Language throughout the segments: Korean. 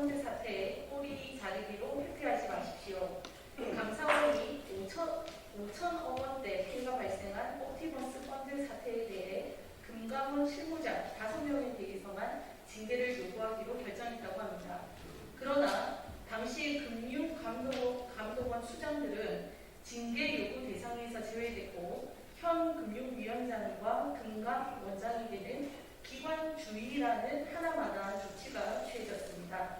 펀드 사태에 꼬리 자르기로 회피하지 마십시오. 감사원이 5천, 5천억 원대 피해가 발생한 옵티머스 펀드 사태에 대해 금감원 실무자 5명에 대해서만 징계를 요구하기로 결정했다고 합니다. 그러나 당시 금융감독원 수장들은 징계 요구 대상에서 제외됐고 현 금융위원장과 금감 원장이 되는 기관 주의라는 하나마다 조치가 취해졌습니다.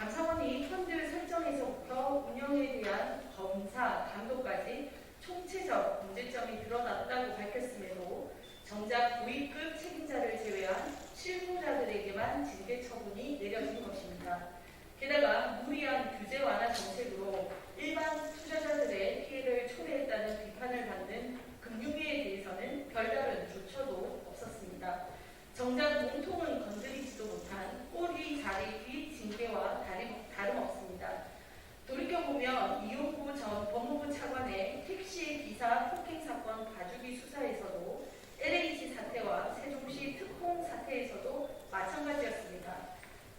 감사원이 펀드 설정에서부터 운영에 대한 검사, 감독까지 총체적 문제점이 드러났다고 밝혔음에도 정작 고위급 책임자를 제외한 실무자들에게만 징계 처분이 내려진 것입니다. 게다가 2014 폭행 사건 가주기 수사에서도 LH 사태와 세종시 특공 사태에서도 마찬가지였습니다.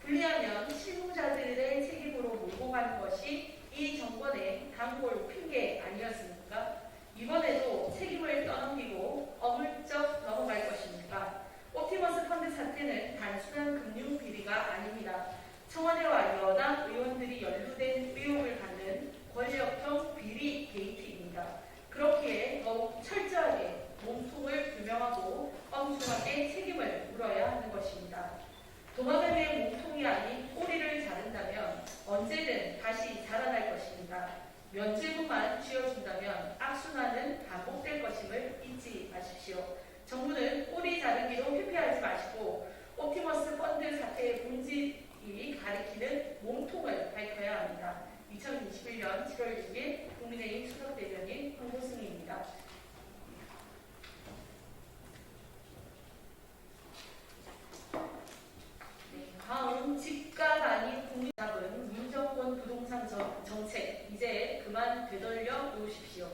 불리하면 실무자들의 책임으로 몰고 가는 것이 이 정권의 단골 핑계 아니었습니까? 이번에도 책임을 떠넘기고 어물쩍 넘어갈 것입니까? 옵티머스 펀드 사태는 단순한 금융 비리가 아닙니다. 청와대와 여당 의원들이 연루된 의혹을 받는 권력형 비리 게이트 그렇기에 더욱 철저하게 몸통을 규명하고 엄중하게 책임을 물어야 하는 것입니다. 도마뱀의 몸통이 아닌 꼬리를 자른다면 언제든 다시 자라날 것입니다. 면죄부만 쥐어준다면 악순환은 반복될 것임을 잊지 마십시오. 정부는 꼬리 자르기로 회피하지 마시고 옵티머스 펀드 사태의 본질이 가리키는 몸통을 밝혀야 합니다. 2021년 7월 6일 국민의힘 수석대변인 황교승입니다. 네, 다음 집값 아닌 국민답은 민정권 정책 이제 그만 되돌려 놓으십시오.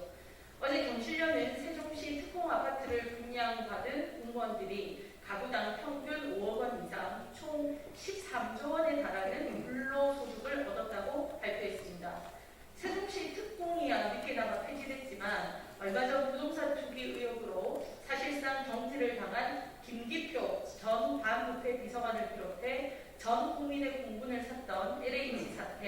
어제 경실련은 세종시 특공 아파트를 분양받은 공무원들이 가구당 평균 5억 원 이상 총 13조 원에 달하는 불로소득을 얻었다고 발표했습니다. 세종시 특공이야 늦게나마 폐지됐지만 얼마 전 부동산 투기 의혹으로 사실상 경질을 당한 김기표 전 반부패 비서관을 비롯해 전 국민의 공분을 샀던 LH 사태,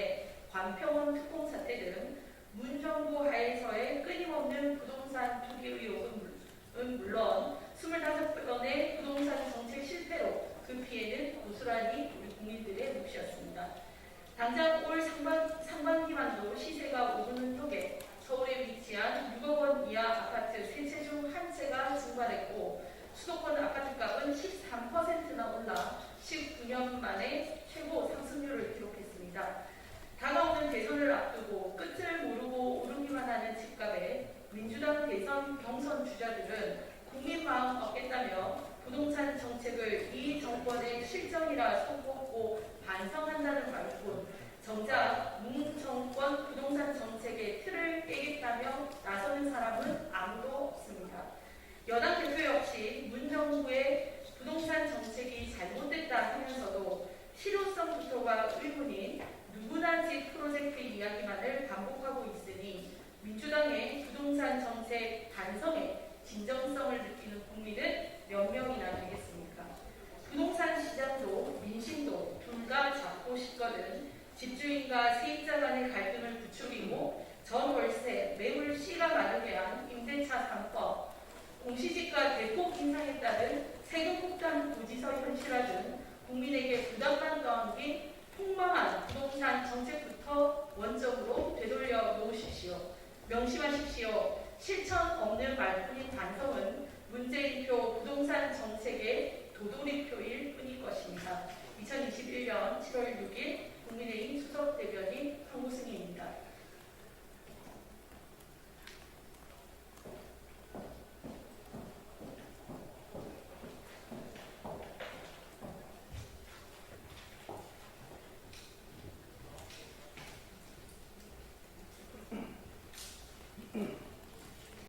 관평원 특공 사태 등 문정부 하에서의 끊임없는 부동산 투기 의혹은 물론 25건의 부동산 정책 실패로 그 피해는 고스란히 우리 국민들의 몫이었습니다. 당장 올 상반, 상반기만도 시세가 오르는 쪽에 서울에 위치한 6억 원 이하 아파트 세채중 한 채가 증발했고 수도권 아파트값은 13%나 올라 19년 만에 최고 상승률을 기록했습니다. 다가오는 대선을 앞두고 끝을 모르고 오르기만 하는 집값에 민주당 대선 경선 주자들은 국민 마음 얻겠다며 부동산 정책을 이 정권의 실정이라 손꼽고 반성한다는 말뿐 정작 문 정권 부동산 정책의 틀을 깨겠다며 나서는 사람은 아무도 없습니다. 여당 대표 역시 문 정부의 부동산 정책이 잘못됐다 하면서도 실효성부터가 의문인 누구나 집 프로젝트 이야기만을 반복하고 있으니 민주당의 부동산 정책 반성에 진정성을 느끼는 국민은 몇 명이나 되겠습니까? 부동산 시장도 민심도 둘 다 잡고 싶거든 집주인과 세입자 간의 갈등을 부추기고 전월세, 매물 시가 마르게 3법, 공시지가 대폭 인상에 따른 세금 폭탄 고지서 현실화 등 국민에게 부담만 떠안긴 폭망한 부동산 정책부터 원적으로 되돌려 놓으십시오. 명심하십시오. 실천 없는 말뿐인 반성은 문재인표 부동산 정책의 도돌이표일 뿐일 것입니다. 2021년 7월 6일